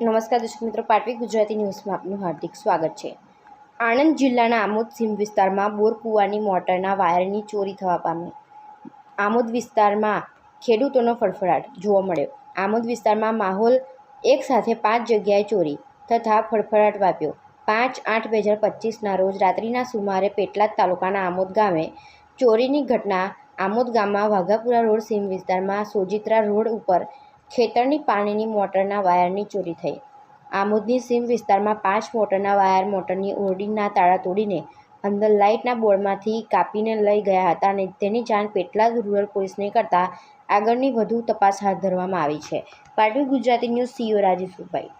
નમસ્કાર દર્શક મિત્રો, પાટવી ગુજરાતી ન્યૂઝમાં આપનું હાર્દિક સ્વાગત છે. આણંદ જિલ્લાના આમોદ સીમ વિસ્તારમાં બોરકુવાની મોટરના વાયરની ચોરી થવા પામી. આમોદ વિસ્તારમાં ખેડૂતોનો ફળફળાટ જોવા મળ્યો. આમોદ વિસ્તારમાં માહોલ એક સાથે પાંચ જગ્યાએ ચોરી તથા ફળફળાટ વાપ્યો. પાંચ આઠ બે હજાર પચીસના રોજ રાત્રિના સુમારે પેટલાદ તાલુકાના આમોદ ગામે ચોરીની ઘટના આમોદ ગામમાં વાઘાપુરા રોડ સીમ વિસ્તારમાં સોજિત્રા રોડ ઉપર ખેતરની પાણીની મોટરના વાયરની ચોરી થઈ. આમોદની સીમ વિસ્તારમાં પાંચ મોટરના વાયર મોટરની ઓરડીના તાળા તોડીને અંદર લાઇટના બોર્ડમાંથી કાપીને લઈ ગયા હતા અને તેની જાણ પેટલાદ રૂરલ પોલીસને કરતાં આગળની વધુ તપાસ હાથ ધરવામાં આવી છે. પાટવી ગુજરાતી ન્યૂઝ સીઓ રાજેશ રૂપાઈ